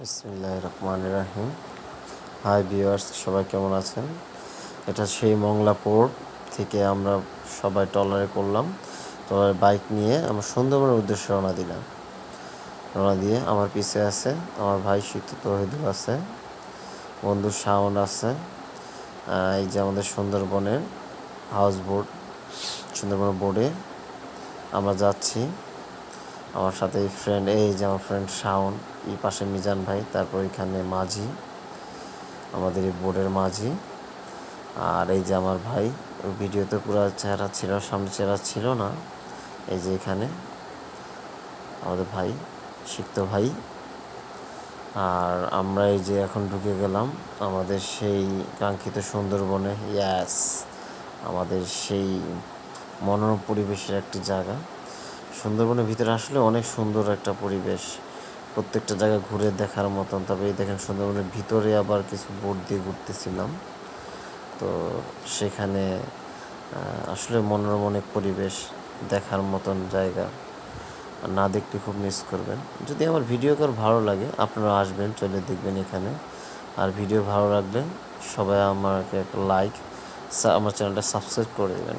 রহমান রাহিম। Hi viewers সবাই কেমন আছেন? এটা সেই মংলা পোর্ট থেকে আমরা সবাই টলারে করলাম। টলারে বাইক নিয়ে আমরা সুন্দরবনের উদ্দেশ্যে রওনা দিলাম। রওনা দিয়ে আমার পিছে আছে, আমার ভাই শীত তহিদুল আছে বন্ধু শাওন আছে এই যে আমাদের সুন্দরবনের হাউস বোট সুন্দরবনের বোর্ডে আমরা যাচ্ছি। আমার সাথে ফ্রেন্ড এই যে আমার ফ্রেন্ড শাওন, এই পাশে মিজান ভাই, তারপর এখানে মাঝি, আমাদের এই বোর্ডের মাঝি। আর এই যে আমার ভাই ভিডিওতে পুরো চেহারা ছিল, সামনে চেহারা ছিল না, এই যে এখানে আমাদের ভাই, সিক্ত ভাই। আর আমরা এই যে এখন ঢুকে গেলাম আমাদের সেই কাঙ্ক্ষিত সুন্দরবনে। ইয়াস আমাদের সেই মনোরম পরিবেশের একটি জায়গা। সুন্দরবনের ভিতরে আসলে অনেক সুন্দর একটা পরিবেশ। প্রত্যেকটা জায়গা ঘুরে দেখার মতন। তবে এই দেখেন সুন্দরবনের ভিতরে আবার কিছু বোট দিয়ে ঘুরতেছিলাম। তো সেখানে আসলে মনোরম অনেক পরিবেশ, দেখার মতন জায়গা। না দেখতে খুব মিস করবেন। যদি আমার ভিডিও কর ভালো লাগে, আপনারা আসবেন, চলে দেখবেন এখানে। আর ভিডিও ভালো লাগলে সবাই আমাকে একটা লাইক আমার চ্যানেলটা সাবস্ক্রাইব করে দেবেন।